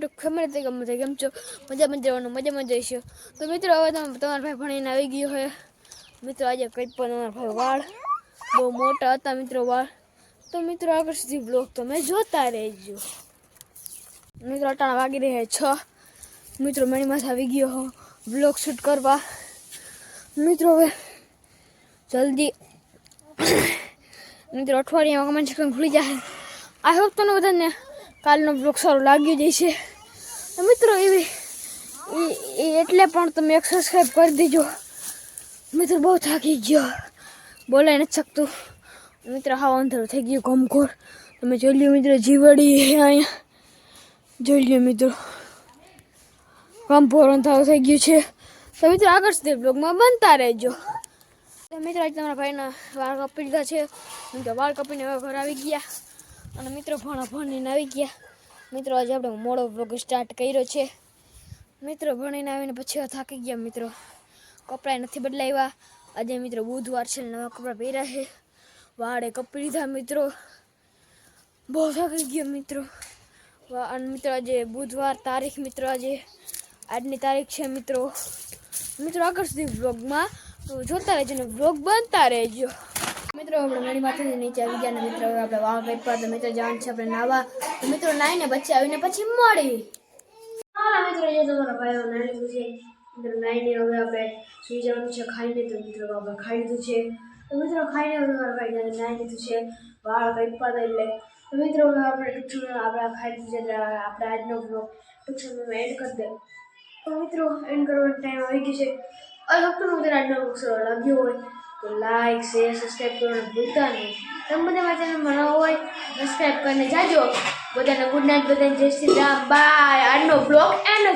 YouTube ખબર હતી ગમે છે કેમ છો? મજા મજા જવાનું મજા મજા જઈશું તો મિત્રો, હવે તમે તમારા ભાઈ ભણીને આવી ગયો હોય મિત્રો, આજે કંઈ પણ તમારા ભાઈ વાળ બહુ મોટા હતા, મિત્રો વાળ. તો મિત્રો, આગળ સુધી બ્લોગ તમે જોતા રહેજો. મિત્રો, અટાણા વાગી રહ્યા છ. મિત્રો મારી માથે આવી ગયો હો બ્લોગ શૂટ કરવા. મિત્રો, હવે જલ્દી મિત્રો, અઠવાડિયામાં કમેન્ટ સેક્શન ખુલી જાય આઈ હોપ તમને બધાને કાલનો બ્લોગ સારો લાગ્યો જશે તો મિત્રો એવી એટલે પણ તમે એક સબસ્ક્રાઈબ કરી દેજો. મિત્રો, બહુ થાકી ગયો. બોલાઈ નથી શકતું. મિત્રો હા અંધારો થઈ ગયું ઘમઘોર તમે જોઈ લ્યો મિત્રો, જીવડી અહીંયા. જોઈ લ્યો મિત્રો. ઘમઘોર અંધારું થઈ ગયું છે. તો મિત્રો, આગળ સુધી બ્લોગમાં બનતા રહેજો. મિત્રો, આજે તમારા ભાઈના વાળ કપી લીધા છે. મિત્રો, વાળ કપીને હવે ઘર આવી ગયા. અને મિત્રો ભણા ભણીને આવી ગયા. મિત્રો, આજે આપણે મોડો વ્લોગ સ્ટાર્ટ કર્યો છે. મિત્રો, ભણીને આવીને પછી થાકી ગયા મિત્રો. કપડાં નથી બદલાવ્યા. આજે મિત્રો બુધવાર છે, નવા કપડાં પહેર્યા છે. વાળે કપી લીધા મિત્રો. બહુ થાકી ગયા મિત્રો. અને મિત્રો, આજે બુધવાર તારીખ મિત્રો, આજે આજની તારીખ છે મિત્રો. મિત્રો, આગળ સુધી બ્લોગમાં જોતા રહેજો ને બ્લોગ બનતા રહેજો. મિત્રો, આપણે મારી માથેથી નીચે આવી ગયા ને મિત્રો, હવે આપણે વાળ કાપ્યા તો મિત્રો જાણ છે આપણે નાવા. મિત્રો, નાઈને પછી આવીને પછી મળી મિત્રો જે તમારા ભાઈઓ નાઈ લીધું છે. મિત્રો નાઈને હવે આપણે સુઈ જવાનું છે ખાઈને તો મિત્રો આપણે ખાઈ લીધું છે. તો મિત્રો, ખાઈને હવે મારા ભાઈ નાઈ લીધું છે, વાળ હતા એટલે તો મિત્રો, હવે આપણે ટૂંક આપણે ખાઈ લીધું છે, એટલે આપણે આજનો બ્લોગ ટૂંક સમયમાં એડ કરી દે. તો મિત્રો એન્ડ કરવાનો ટાઈમ આવી ગયો છે. હોપ તમને બધા આજનો બ્લોગ સારો લાગ્યો હોય. તો લાઈક શેર સબસ્ક્રાઈબ કરવાનું ભૂલતા નહીં. તમે બધા મારા ચેનલ નવા હોય સબસ્ક્રાઈબ કરીને જાજો. બધાને ગુડ નાઇટ બધાને જય શ્રી રામ. બાય આજનો બ્લોગ એન્ડ